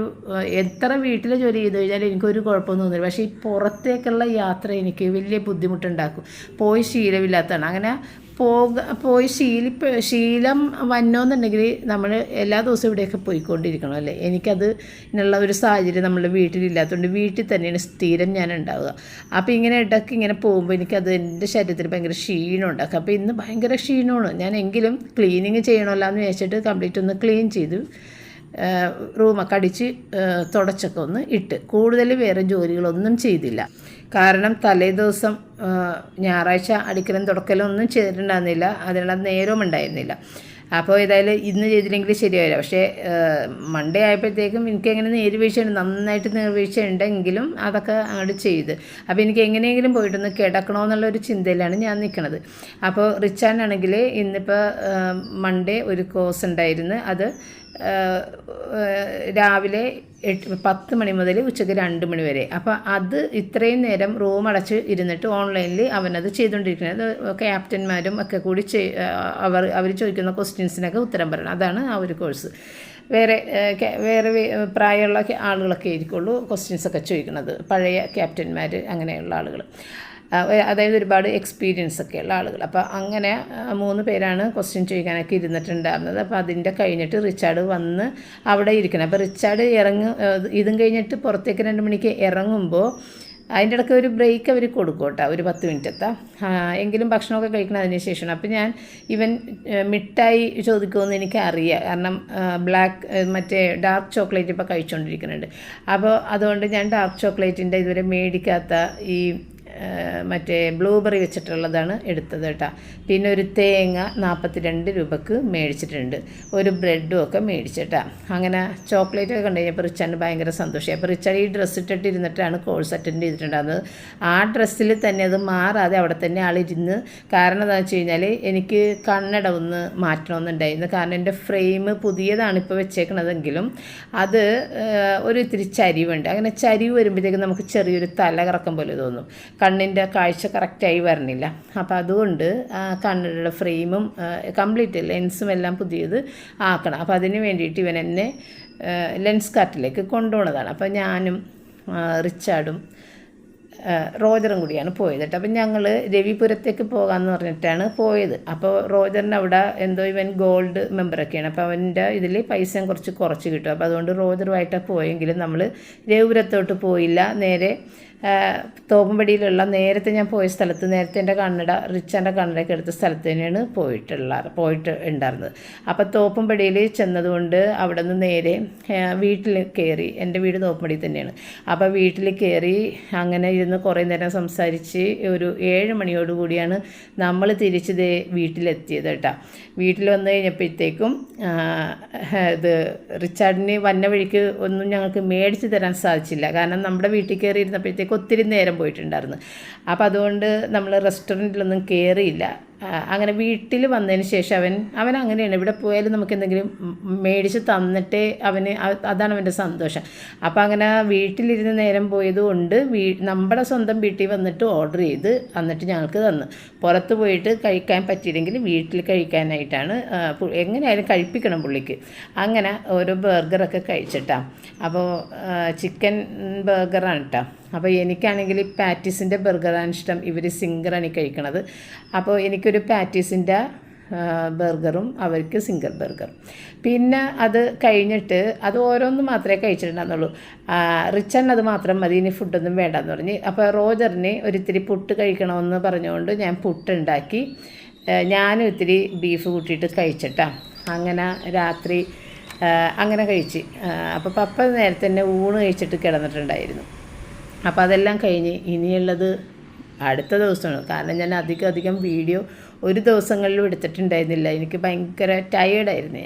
എത്ര വീട്ടിലെ ജോലി ചെയ്തു കഴിഞ്ഞാൽ എനിക്കൊരു കുഴപ്പമൊന്നും തോന്നില്ല. പക്ഷേ ഈ പുറത്തേക്കുള്ള യാത്ര എനിക്ക് വലിയ ബുദ്ധിമുട്ടുണ്ടാക്കും. പോയി ശീലമില്ലാത്തതാണ്. അങ്ങനെ പോക പോയി ശീലിപ്പ് ശീലം വന്നോന്നുണ്ടെങ്കിൽ നമ്മൾ എല്ലാ ദിവസവും ഇവിടെയൊക്കെ പോയിക്കൊണ്ടിരിക്കണം അല്ലേ? എനിക്കത് ഇന്നുള്ള ഒരു സാഹചര്യം നമ്മുടെ വീട്ടിലില്ലാത്തതുകൊണ്ട് വീട്ടിൽ തന്നെയാണ് സ്ഥിരം ഞാൻ ഉണ്ടാവുക അപ്പോൾ ഇങ്ങനെ ഇടയ്ക്ക് ഇങ്ങനെ പോകുമ്പോൾ എനിക്കത് എന്റെ ശരീരത്തിന് ഭയങ്കര ക്ഷീണം ഉണ്ടാക്കും. അപ്പോൾ ഇന്ന് ഭയങ്കര ക്ഷീണമാണ്. ഞാൻ എങ്കിലും ക്ലീനിങ് ചെയ്യണമല്ലോ എന്ന് വെച്ചിട്ട് കംപ്ലീറ്റ് ഒന്ന് ക്ലീൻ ചെയ്തു റൂമൊക്കെ അടിച്ച് തുടച്ചൊക്കെ ഒന്ന് ഇട്ട്. കൂടുതൽ വേറെ ജോലികളൊന്നും ചെയ്തില്ല. കാരണം തലേ ദിവസം ഞായറാഴ്ച അടിക്കലും തുടക്കലും ഒന്നും ചെയ്തിട്ടുണ്ടായിരുന്നില്ല. അതിനുള്ള നേരവും ഉണ്ടായിരുന്നില്ല. അപ്പോൾ ഏതായാലും ഇന്ന് ചെയ്തില്ലെങ്കിൽ ശരിയാവില്ല. പക്ഷേ മൺഡേ ആയപ്പോഴത്തേക്കും എനിക്ക് എങ്ങനെ നേര് നേർവീഴ്ച നന്നായിട്ട് നേർവീഴ്ച ഉണ്ടെങ്കിലും അതൊക്കെ അങ്ങോട്ട് ചെയ്ത്. അപ്പോൾ എനിക്ക് എങ്ങനെയെങ്കിലും പോയിട്ടൊന്ന് കിടക്കണമെന്നുള്ളൊരു ചിന്തയിലാണ് ഞാൻ നിൽക്കുന്നത് അപ്പോൾ റിച്ചാനാണെങ്കിൽ ഇന്നിപ്പോൾ മൺഡേ ഒരു കോഴ്സ് ഉണ്ടായിരുന്നു. അത് രാവിലെ എട്ട് പത്ത് മണി മുതൽ ഉച്ചയ്ക്ക് രണ്ട് മണി വരെ. അപ്പോൾ അത് ഇത്രയും നേരം റൂം അടച്ച് ഇരുന്നിട്ട് ഓൺലൈനിൽ അവനത് ചെയ്തുകൊണ്ടിരിക്കുന്നത് ക്യാപ്റ്റന്മാരും ഒക്കെ കൂടി അവർ അവർ ചോദിക്കുന്ന ക്വസ്റ്റ്യൻസിനൊക്കെ ഉത്തരം പറയണം. അതാണ് ആ ഒരു കോഴ്സ്. വേറെ വേറെ പ്രായമുള്ള ആളുകളൊക്കെ ആയിരിക്കുള്ളൂ ക്വസ്റ്റ്യൻസൊക്കെ ചോദിക്കുന്നത്. പഴയ ക്യാപ്റ്റന്മാർ അങ്ങനെയുള്ള ആളുകൾ അതായത് ഒരുപാട് എക്സ്പീരിയൻസ് ഒക്കെ ഉള്ള ആളുകൾ. അപ്പോൾ അങ്ങനെ മൂന്ന് പേരാണ് ക്വസ്റ്റ്യൻ ചോദിക്കാനൊക്കെ ഇരുന്നിട്ടുണ്ടായിരുന്നത്. അപ്പോൾ അതിന്റെ കഴിഞ്ഞിട്ട് റിച്ചാർഡ് വന്ന് അവിടെ ഇരിക്കണം. അപ്പോൾ റിച്ചാർഡ് ഇറങ്ങും ഇതും കഴിഞ്ഞിട്ട് പുറത്തേക്ക് രണ്ട് മണിക്ക് ഇറങ്ങുമ്പോൾ അതിന്റെ ഇടയ്ക്ക് ഒരു ബ്രേക്ക് അവർ കൊടുക്കും കേട്ടോ. ഒരു പത്ത് മിനിറ്റത്തെ. എങ്കിലും ഭക്ഷണമൊക്കെ കഴിക്കണം അതിന് ശേഷമാണ്. അപ്പോൾ ഞാൻ ഇവൻ മിഠായി ചോദിക്കുമെന്ന് എനിക്ക് അറിയാം കാരണം ബ്ലാക്ക് മറ്റേ ഡാർക്ക് ചോക്ലേറ്റ് ഇപ്പോൾ കഴിച്ചുകൊണ്ടിരിക്കുന്നുണ്ട് അപ്പോൾ അതുകൊണ്ട് ഞാൻ ഡാർക്ക് ചോക്ലേറ്റിന്റെ ഇതുവരെ മേടിക്കാത്ത ഈ മറ്റേ ബ്ലൂബെറി വെച്ചിട്ടുള്ളതാണ് എടുത്തത് കേട്ടോ. പിന്നെ ഒരു തേങ്ങ നാൽപ്പത്തി രണ്ട് രൂപക്ക് മേടിച്ചിട്ടുണ്ട്. ഒരു ബ്രെഡും ഒക്കെ മേടിച്ചിട്ടാ അങ്ങനെ ചോക്ലേറ്റ് ഒക്കെ കണ്ടു കഴിഞ്ഞപ്പോൾ റിച്ചാണ് ഭയങ്കര സന്തോഷമായി. അപ്പോൾ റിച്ചാണ് ഈ ഡ്രസ്സ് ഇട്ടിട്ട് ഇരുന്നിട്ടാണ് കോഴ്സ് അറ്റൻഡ് ചെയ്തിട്ടുണ്ടായിരുന്നത്. ആ ഡ്രസ്സിൽ തന്നെ അത് മാറാതെ അവിടെ തന്നെ ആളിരുന്ന് കാരണം എന്താണെന്ന് വെച്ച് കഴിഞ്ഞാൽ എനിക്ക് കണ്ണട ഒന്ന് മാറ്റണമെന്നുണ്ടായിരുന്നു. കാരണം എന്റെ ഫ്രെയിം പുതിയതാണ് ഇപ്പോൾ വെച്ചേക്കണതെങ്കിലും അത് ഒരു ഇത്തിരി ചരിവുണ്ട്. അങ്ങനെ ചരിവ് വരുമ്പോഴത്തേക്കും നമുക്ക് ചെറിയൊരു തല കറക്കം പോലെ തോന്നും. കണ്ണിന്റെ കാഴ്ച കറക്റ്റായി വരണില്ല. അപ്പോൾ അതുകൊണ്ട് കണ്ണിലുള്ള ഫ്രെയിമും കംപ്ലീറ്റ് ലെൻസും എല്ലാം പുതിയത് ആക്കണം. അപ്പോൾ അതിന് വേണ്ടിയിട്ട് ഇവൻ എന്നെ ലെൻസ് കാർട്ടിലേക്ക് കൊണ്ടുപോകുന്നതാണ് അപ്പോൾ ഞാനും റിച്ചാർഡും റോജറും കൂടിയാണ് പോയത് കേട്ടോ. അപ്പം ഞങ്ങൾ രവിപുരത്തേക്ക് പോകാമെന്ന് പറഞ്ഞിട്ടാണ് പോയത്. അപ്പോൾ റോജറിന് അവിടെ എന്തോ ഇവൻ ഗോൾഡ് മെമ്പറൊക്കെയാണ് അപ്പോൾ അവന്റെ ഇതിൽ പൈസ കുറച്ച് കുറച്ച് കിട്ടും. അപ്പോൾ അതുകൊണ്ട് റോജറുമായിട്ടാണ് പോയെങ്കിലും നമ്മൾ രവിപുരത്തോട്ട് പോയില്ല. നേരെ തോപ്പുംപടിയിലുള്ള നേരത്തെ ഞാൻ പോയ സ്ഥലത്ത് നേരത്തെ എന്റെ കണ്ണട റിച്ചാന്റെ കണ്ണടയൊക്കെ എടുത്ത സ്ഥലത്ത് തന്നെയാണ് പോയിട്ടുള്ള പോയിട്ട് ഉണ്ടായിരുന്നത്. അപ്പോൾ തോപ്പുംപടിയിൽ ചെന്നതുകൊണ്ട് അവിടെ നിന്ന് നേരെ വീട്ടിൽ കയറി എന്റെ വീട് തോപ്പുംപടി തന്നെയാണ്. അപ്പോൾ വീട്ടിൽ കയറി അങ്ങനെ ഇരുന്ന് കുറേ നേരം സംസാരിച്ച് ഒരു ഏഴ് മണിയോട് കൂടിയാണ് നമ്മൾ തിരിച്ച് ദേ വീട്ടിലെത്തിയത് കേട്ടോ. വീട്ടിൽ വന്നു കഴിഞ്ഞപ്പോഴത്തേക്കും ഇത് റിച്ചാർഡിന് വന്ന വഴിക്ക് ഒന്നും ഞങ്ങൾക്ക് മേടിച്ച് തരാൻ സാധിച്ചില്ല. കാരണം നമ്മുടെ വീട്ടിൽ കയറി ഇരുന്നപ്പോഴത്തേക്കും ഒത്തിരി നേരം പോയിട്ടുണ്ടായിരുന്നു. അപ്പോൾ അതുകൊണ്ട് നമ്മൾ റെസ്റ്റോറന്റിലൊന്നും കയറിയില്ല അങ്ങനെ വീട്ടിൽ വന്നതിന് ശേഷം അവൻ അവൻ അങ്ങനെയാണ്. ഇവിടെ പോയാലും നമുക്ക് എന്തെങ്കിലും മേടിച്ച് തന്നിട്ടേ അവന് അതാണ് അവന്റെ സന്തോഷം. അപ്പോൾ അങ്ങനെ വീട്ടിലിരുന്ന് നേരം പോയതുകൊണ്ട് വീ നമ്മുടെ സ്വന്തം വീട്ടിൽ വന്നിട്ട് ഓർഡർ ചെയ്ത് എന്നിട്ട് ഞങ്ങൾക്ക് തന്നു. പുറത്ത് പോയിട്ട് കഴിക്കാൻ പറ്റിയില്ലെങ്കിൽ വീട്ടിൽ കഴിക്കാനായിട്ടാണ് എങ്ങനെയായാലും കഴിപ്പിക്കണം പുള്ളിക്ക്. അങ്ങനെ ഓരോ ബർഗറൊക്കെ കഴിച്ചിട്ടാണ് അപ്പോൾ ചിക്കൻ ബർഗറാണ് കേട്ടോ അപ്പോൾ എനിക്കാണെങ്കിൽ പാറ്റീസിന്റെ ബർഗറാണ് ഇഷ്ടം. ഇവർ സിംഗറാണ് കഴിക്കണത്. അപ്പോൾ എനിക്കൊരു പാറ്റീസിന്റെ ബർഗറും അവർക്ക് സിംഗർ ബർഗറും. പിന്നെ അത് കഴിഞ്ഞിട്ട് അത് ഓരോന്നും മാത്രമേ കഴിച്ചിട്ടുണ്ടാകുന്നുള്ളൂ റിച്ചൻ അത് മാത്രം മതി ഇനി ഫുഡൊന്നും വേണ്ടെന്ന് പറഞ്ഞ്. അപ്പോൾ റോജറിന് ഒരിത്തിരി പുട്ട് കഴിക്കണമെന്ന് പറഞ്ഞുകൊണ്ട് ഞാൻ പുട്ടുണ്ടാക്കി. ഞാനും ഇത്തിരി ബീഫ് കൂട്ടിയിട്ട് കഴിച്ചിട്ടാ. അങ്ങനെ രാത്രി അങ്ങനെ കഴിച്ച്. അപ്പോൾ പപ്പ നേരത്തെ തന്നെ ഊണ് കഴിച്ചിട്ട് കിടന്നിട്ടുണ്ടായിരുന്നു. അപ്പോൾ അതെല്ലാം കഴിഞ്ഞ് ഇനിയുള്ളത് അടുത്ത ദിവസമാണ്. കാരണം ഞാൻ അധികം അധികം വീഡിയോ ഒരു ദിവസങ്ങളിലും എടുത്തിട്ടുണ്ടായിരുന്നില്ല. എനിക്ക് ഭയങ്കര ടയേർഡായിരുന്നു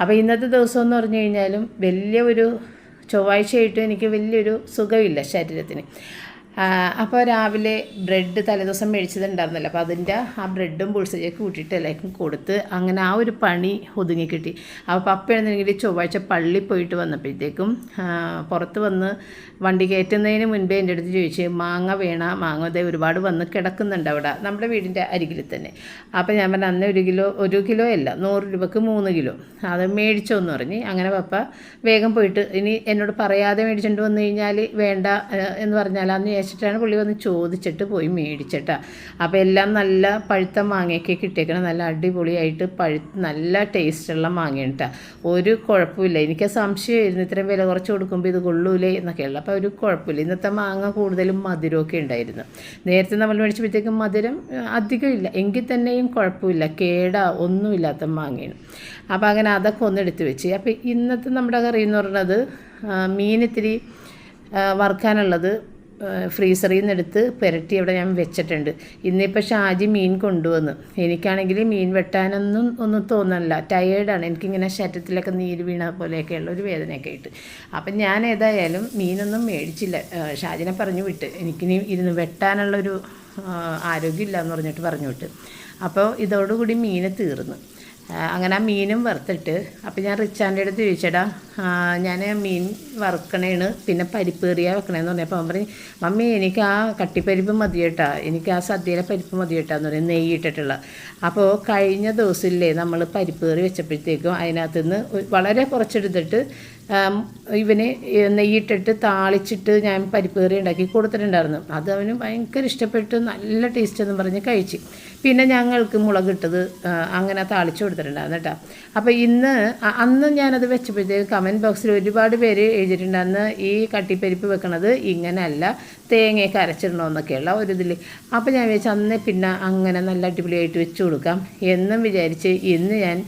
അപ്പോൾ ഇന്നത്തെ ദിവസം എന്ന് പറഞ്ഞു കഴിഞ്ഞാലും വലിയ ഒരു ചൊവ്വാഴ്ചയായിട്ട് എനിക്ക് വലിയൊരു സുഖമില്ല ശരീരത്തിന്. അപ്പോൾ രാവിലെ ബ്രെഡ് തലേദിവസം മേടിച്ചതുണ്ടായിരുന്നല്ലോ. അപ്പോൾ അതിന്റെ ആ ബ്രെഡും പുളിസയൊക്കെ കൂട്ടിയിട്ട് എല്ലാവർക്കും കൊടുത്ത് അങ്ങനെ ആ ഒരു പണി ഒതുങ്ങി കിട്ടി. അപ്പോൾ എഴുന്നെങ്കിൽ ചൊവ്വാഴ്ച പള്ളി പോയിട്ട് വന്നപ്പോഴത്തേക്കും പുറത്ത് വന്ന് വണ്ടി കയറ്റുന്നതിന് മുൻപേ എന്റെ അടുത്ത് ചോദിച്ച് മാങ്ങ വേണ മാങ്ങ ഇതേ ഒരുപാട് വന്ന് കിടക്കുന്നുണ്ട് അവിടെ. നമ്മുടെ വീടിന്റെ അരികിൽ തന്നെ. അപ്പോൾ ഞാൻ പറഞ്ഞ അന്ന് ഒരു കിലോ ഒരു കിലോ അല്ല നൂറ് രൂപക്ക് മൂന്ന് കിലോ. അത് മേടിച്ചോ എന്ന് പറഞ്ഞ് അങ്ങനെ പപ്പ വേഗം പോയിട്ട് ഇനി എന്നോട് പറയാതെ മേടിച്ചുകൊണ്ട് വന്നു കഴിഞ്ഞാൽ വേണ്ട എന്ന് പറഞ്ഞാൽ അന്ന് വെച്ചിട്ടാണ് പുള്ളി വന്ന് ചോദിച്ചിട്ട് പോയി മേടിച്ചിട്ടാ. അപ്പോൾ എല്ലാം നല്ല പഴുത്ത മാങ്ങയൊക്കെ കിട്ടിയേക്കണം നല്ല അടിപൊളിയായിട്ട് പഴുത്ത് നല്ല ടേസ്റ്റുള്ള മാങ്ങയാണ് കേട്ടോ ഒരു കുഴപ്പമില്ല. എനിക്ക് സംശയമായിരുന്നു ഇത്രയും വില കുറച്ച് കൊടുക്കുമ്പോൾ ഇത് കൊള്ളൂലേ എന്നൊക്കെയുള്ള. അപ്പോൾ ഒരു കുഴപ്പമില്ല. ഇന്നത്തെ മാങ്ങ കൂടുതലും മധുരമൊക്കെ ഉണ്ടായിരുന്നു. നേരത്തെ നമ്മൾ മേടിച്ചപ്പോഴത്തേക്കും മധുരം അധികം ഇല്ല എങ്കിൽ തന്നെയും കുഴപ്പമില്ല. കേടാ ഒന്നുമില്ലാത്ത മാങ്ങയാണ്. അപ്പോൾ അങ്ങനെ അതൊക്കെ ഒന്നെടുത്ത് വെച്ച്. അപ്പോൾ ഇന്നത്തെ നമ്മുടെ കറി എന്ന് പറയുന്നത് മീനിത്തിരി വറുക്കാനുള്ളത് ഫ്രീസറിൽ നിന്ന് എടുത്ത് പുരട്ടി അവിടെ ഞാൻ വെച്ചിട്ടുണ്ട്. ഇന്നിപ്പോൾ ഷാജി മീൻ കൊണ്ടുവന്നു. എനിക്കാണെങ്കിൽ മീൻ വെട്ടാനൊന്നും ഒന്നും തോന്നണില്ല. ടയേർഡാണ് എനിക്കിങ്ങനെ ശരീരത്തിലൊക്കെ നീര് വീണ പോലെയൊക്കെയുള്ള ഒരു വേദനയൊക്കെ ആയിട്ട്. അപ്പം ഞാൻ ഏതായാലും മീനൊന്നും മേടിച്ചില്ല. ഷാജിനെ പറഞ്ഞു വിട്ട്. എനിക്കിനി ഇരുന്ന് വെട്ടാനുള്ളൊരു ആരോഗ്യമില്ല എന്ന് പറഞ്ഞിട്ട് പറഞ്ഞു വിട്ട്. അപ്പോൾ ഇതോടുകൂടി മീനെ തീർന്നു. അങ്ങനെ ആ മീനും വറുത്തിട്ട്. അപ്പോൾ ഞാൻ റിച്ചാന്റെ അടുത്ത് ചോദിച്ചടാ ഞാൻ മീൻ വറുക്കണേണ് പിന്നെ പരിപ്പ് കറിയാ വെക്കണേന്ന് പറഞ്ഞപ്പോൾ അവൻ പറഞ്ഞു മമ്മി എനിക്ക് ആ കട്ടിപ്പരിപ്പ് മതി കേട്ടാ എനിക്ക് ആ സദ്യയിലെ പരിപ്പ് മതി കേട്ടാന്ന് പറയും നെയ്യ് ഇട്ടിട്ടുള്ള. അപ്പോൾ കഴിഞ്ഞ ദിവസമില്ലേ നമ്മൾ പരിപ്പ് കറി വെച്ചപ്പോഴത്തേക്കും അതിനകത്തുനിന്ന് വളരെ കുറച്ചെടുത്തിട്ട് ഇവന് നെയ്യിട്ടിട്ട് താളിച്ചിട്ട് ഞാൻ പരിപ്പ് കറി ഉണ്ടാക്കി കൊടുത്തിട്ടുണ്ടായിരുന്നു. അത് അവന് ഭയങ്കര ഇഷ്ടപ്പെട്ട് നല്ല ടേസ്റ്റ് എന്ന് പറഞ്ഞ് കഴിച്ച്. പിന്നെ ഞങ്ങൾക്ക് മുളകിട്ടത് അങ്ങനെ താളിച്ച് കൊടുത്തിട്ടുണ്ടായിരുന്നു കേട്ടോ. അപ്പോൾ ഇന്ന് അന്ന് ഞാനത് വെച്ചപ്പോഴത്തേക്ക് കമന്റ് ബോക്സിൽ ഒരുപാട് പേര് എഴുതിയിട്ടുണ്ടായിരുന്നു ഈ കട്ടിപ്പരിപ്പ് വെക്കണത് ഇങ്ങനെയല്ല തേങ്ങയൊക്കെ അരച്ചിടണമെന്നൊക്കെയുള്ള ഒരു ഇതിൽ അപ്പോൾ ഞാൻ വിചാരിച്ചു അന്നേ പിന്നെ അങ്ങനെ നല്ല അടിപൊളിയായിട്ട് വെച്ച് കൊടുക്കാം എന്നും വിചാരിച്ച് ഇന്ന് ഞാൻ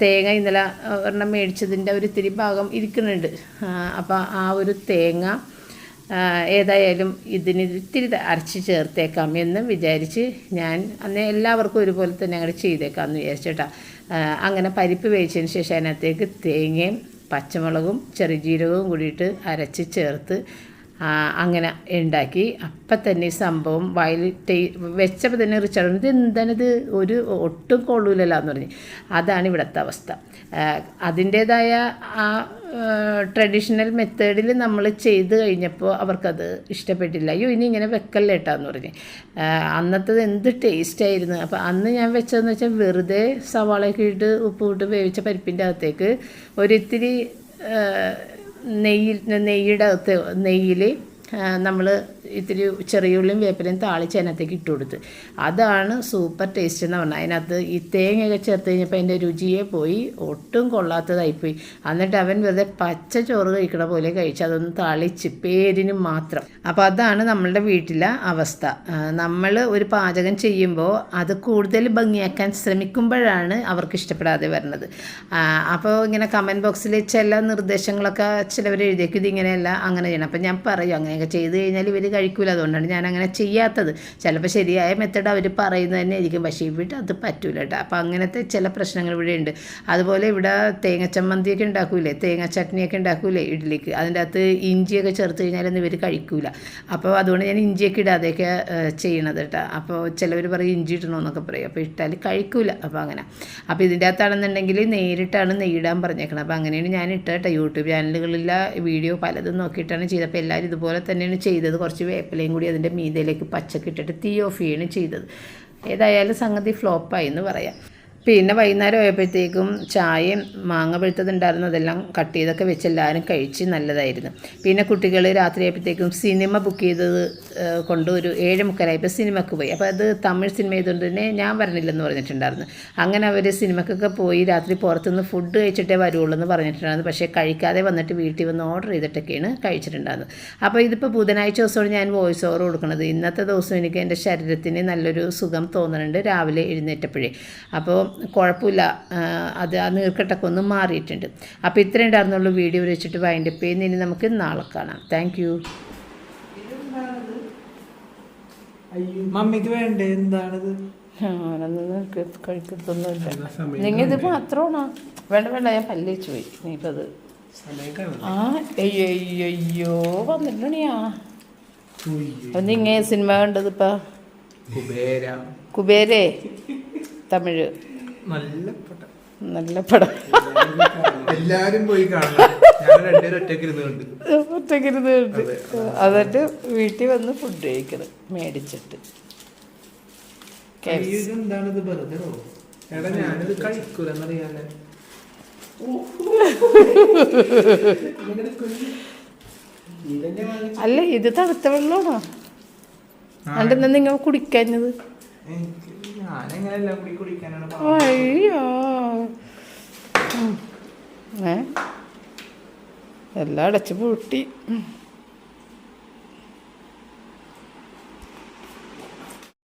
തേങ്ങ ഇന്നലെ ഒരെണ്ണം മേടിച്ചതിന്റെ ഒരു ഇത്തിരി ഭാഗം ഇരിക്കുന്നുണ്ട്. അപ്പോൾ ആ ഒരു തേങ്ങ ഏതായാലും ഇതിന് ഇത്തിരി അരച്ച് ചേർത്തേക്കാം എന്ന് വിചാരിച്ച് ഞാൻ അന്ന് എല്ലാവർക്കും ഒരുപോലെ തന്നെ അങ്ങനെ ചെയ്തേക്കാം എന്ന് വിചാരിച്ചേട്ടാ അങ്ങനെ പരിപ്പ് വേവിച്ചതിന് ശേഷം അതിനകത്തേക്ക് തേങ്ങയും പച്ചമുളകും ചെറുജീരകവും കൂടിയിട്ട് അരച്ച് ചേർത്ത് അങ്ങനെ ഉണ്ടാക്കി. അപ്പം തന്നെ സംഭവം വയൽ ടേ വെച്ചപ്പോൾ തന്നെ റിച്ചാർഡ് ഇത്? എന്താണിത് ഒരു ഒട്ടും കൊള്ളൂലല്ലോ എന്ന് പറഞ്ഞു. അതാണ് ഇവിടുത്തെ അവസ്ഥ. അതിന്റേതായ ആ ട്രഡീഷണൽ മെത്തേഡിൽ നമ്മൾ ചെയ്ത് കഴിഞ്ഞപ്പോൾ അവർക്കത് ഇഷ്ടപ്പെട്ടില്ല. അയ്യോ ഇനി ഇങ്ങനെ വെക്കല്ലേട്ടാന്ന് പറഞ്ഞ്. അന്നത്തത് എന്ത് ടേസ്റ്റ് ആയിരുന്നു. അപ്പോൾ അന്ന് ഞാൻ വെച്ചതെന്ന് വെച്ചാൽ വെറുതെ സവാളയൊക്കെ ഇട്ട് ഉപ്പ് ഇട്ട് വേവിച്ച പരിപ്പിന്റെ അകത്തേക്ക് ഒരിത്തിരി നെയ്യിൽ നെയ്യുടെ അകത്ത് നെയ്യിൽ നമ്മൾ ഇത്തിരി ചെറിയ ഉള്ളിയും വേപ്പിലയും താളിച്ച് അതിനകത്തേക്ക് ഇട്ട് കൊടുത്ത്. അതാണ് സൂപ്പർ ടേസ്റ്റ് എന്ന് പറഞ്ഞാൽ അതിനകത്ത് ഈ തേങ്ങയൊക്കെ ചേർത്ത് കഴിഞ്ഞപ്പോൾ അതിന്റെ രുചിയെ പോയി. ഒട്ടും കൊള്ളാത്തതായിപ്പോയി. എന്നിട്ട് അവൻ വെറുതെ പച്ച ചോറ് കഴിക്കണ പോലെ കഴിച്ച് അതൊന്ന് തളിച്ച് പേരിന് മാത്രം. അപ്പോൾ അതാണ് നമ്മളുടെ വീട്ടിലെ അവസ്ഥ. നമ്മൾ ഒരു പാചകം ചെയ്യുമ്പോൾ അത് കൂടുതൽ ഭംഗിയാക്കാൻ ശ്രമിക്കുമ്പോഴാണ് അവർക്ക് ഇഷ്ടപ്പെടാതെ വരുന്നത്. അപ്പോൾ ഇങ്ങനെ കമന്റ് ബോക്സിൽ ചില നിർദ്ദേശങ്ങളൊക്കെ ചിലവർ എഴുതിയേക്കും. ഇതിങ്ങനെയല്ല അങ്ങനെ ചെയ്യണം. അപ്പോൾ ഞാൻ പറയും അങ്ങനെയൊക്കെ ചെയ്ത് കഴിഞ്ഞാൽ ഇവർ കഴിക്കില്ല അതുകൊണ്ടാണ് ഞാൻ അങ്ങനെ ചെയ്യാത്തത്. ചിലപ്പോൾ ശരിയായ മെത്തേഡ് അവർ പറയുന്നത് തന്നെ ആയിരിക്കും. പക്ഷേ ഇവിടെ അത് പറ്റൂല കേട്ടോ അപ്പോൾ അങ്ങനത്തെ ചില പ്രശ്നങ്ങൾ ഇവിടെ ഉണ്ട്. അതുപോലെ ഇവിടെ തേങ്ങ ചമ്മന്തിയൊക്കെ ഉണ്ടാക്കൂലേ? തേങ്ങ ചട്നിയൊക്കെ ഉണ്ടാക്കൂലേ ഇഡ്ഡലിക്ക് അതിന്റെ അകത്ത് ഇഞ്ചിയൊക്കെ ചേർത്ത് കഴിഞ്ഞാലൊന്നും ഇവർ കഴിക്കൂല. അപ്പോൾ അതുകൊണ്ട് ഞാൻ ഇഞ്ചിയൊക്കെ ഇടാതെയൊക്കെ ചെയ്യണത് കേട്ടോ അപ്പോൾ ചിലവർ പറയും ഇഞ്ചി ഇടണമെന്നൊക്കെ പറയും. അപ്പോൾ ഇട്ടാൽ കഴിക്കൂല. അപ്പോൾ അങ്ങനെ. അപ്പോൾ ഇതിന്റെ അകത്താണെന്നുണ്ടെങ്കിൽ നേരിട്ടാണ് നെയ്യിടാൻ പറഞ്ഞേക്കണം അപ്പോൾ അങ്ങനെയാണ് ഞാൻ ഇട്ട കേട്ടോ യൂട്യൂബ് ചാനലുകളിലെ വീഡിയോ പലതും നോക്കിയിട്ടാണ് ചെയ്തത്. അപ്പോൾ എല്ലാവരും ഇതുപോലെ തന്നെയാണ് ചെയ്തത്. കുറച്ച് വേപ്പിലയും കൂടി അതിന്റെ മീതയിലേക്ക് പച്ചക്കിട്ടിട്ട് തീ ഓഫ് ചെയ്യാണ് ചെയ്തത്. ഏതായാലും സംഗതി ഫ്ലോപ്പായി എന്ന് പറയാം. പിന്നെ വൈകുന്നേരം ആയപ്പോഴത്തേക്കും ചായയും മാങ്ങ പഴുത്തതുണ്ടായിരുന്നു അതെല്ലാം കട്ട് ചെയ്തൊക്കെ വെച്ച് എല്ലാവരും കഴിച്ച് നല്ലതായിരുന്നു. പിന്നെ കുട്ടികൾ രാത്രി ആയപ്പോഴത്തേക്കും സിനിമ ബുക്ക് ചെയ്തത് കൊണ്ട് ഒരു ഏഴ് മുക്കാലായപ്പോൾ സിനിമക്ക് പോയി. അപ്പോൾ അത് തമിഴ് സിനിമ ആയതുകൊണ്ട് തന്നെ ഞാൻ വരണില്ലെന്ന് പറഞ്ഞിട്ടുണ്ടായിരുന്നു. അങ്ങനെ അവർ സിനിമക്കൊക്കെ പോയി രാത്രി പുറത്തുനിന്ന് ഫുഡ് കഴിച്ചിട്ടേ വരുള്ളൂ എന്ന് പറഞ്ഞിട്ടുണ്ടായിരുന്നു. പക്ഷേ കഴിക്കാതെ വന്നിട്ട് വീട്ടിൽ വന്ന് ഓർഡർ ചെയ്തിട്ടൊക്കെയാണ് കഴിച്ചിട്ടുണ്ടായിരുന്നത്. അപ്പോൾ ഇതിപ്പോൾ ബുധനാഴ്ച ദിവസമാണ് ഞാൻ വോയിസ് ഓവർ കൊടുക്കുന്നത്. ഇന്നത്തെ ദിവസം എനിക്ക് എന്റെ ശരീരത്തിന് നല്ലൊരു സുഖം തോന്നുന്നുണ്ട്. രാവിലെ എഴുന്നേറ്റപ്പോഴേ. അപ്പോൾ കുഴപ്പമില്ല. അത് ആ നീർക്കെട്ടൊക്കെ ഒന്ന് മാറിയിട്ടുണ്ട്. അപ്പോൾ ഇത്രയും ഉണ്ടായിരുന്നുള്ളൂ വീഡിയോ. വെച്ചിട്ട് വൈൻഡപ്പ് ചെയ്യുന്ന. ഇനി നമുക്ക് നാളെ കാണാം. താങ്ക് യു മമ്മിക്ക് വേണ്ടേ? എന്താണത്? കഴിക്കത്തൊന്നുമില്ല. നിങ്ങൾ ഇത് മാത്രമാണോ? വേണ്ട വേണ്ട. ഞാൻ പല്ലിച്ചു പോയി. നീയിപ്പോൾ അത് ആ അയ്യോ അയ്യോ അയ്യോ. വന്നിട്ടുണ്ടണിയാ അപ്പം നിങ്ങ സിനിമ കണ്ടത് ഇപ്പം? കുബേര. കുബേരേ. തമിഴ്. നല്ല പടം. നല്ല പടം. എല്ലാരും പോയി കാണണം. ഒറ്റക്കിരുന്ന് കണ്ട്. എന്നിട്ട് വീട്ടിൽ വന്ന് ഫുഡ് കഴിക്കണം മേടിച്ചിട്ട്. അല്ല ഇത് തണുത്ത വെള്ളമാണോ? അതുകൊണ്ട് നിങ്ങൾ കുടിക്കാഞ്ഞത്? അയ്യോ. എല്ലാം അടച്ചു പൂട്ടി.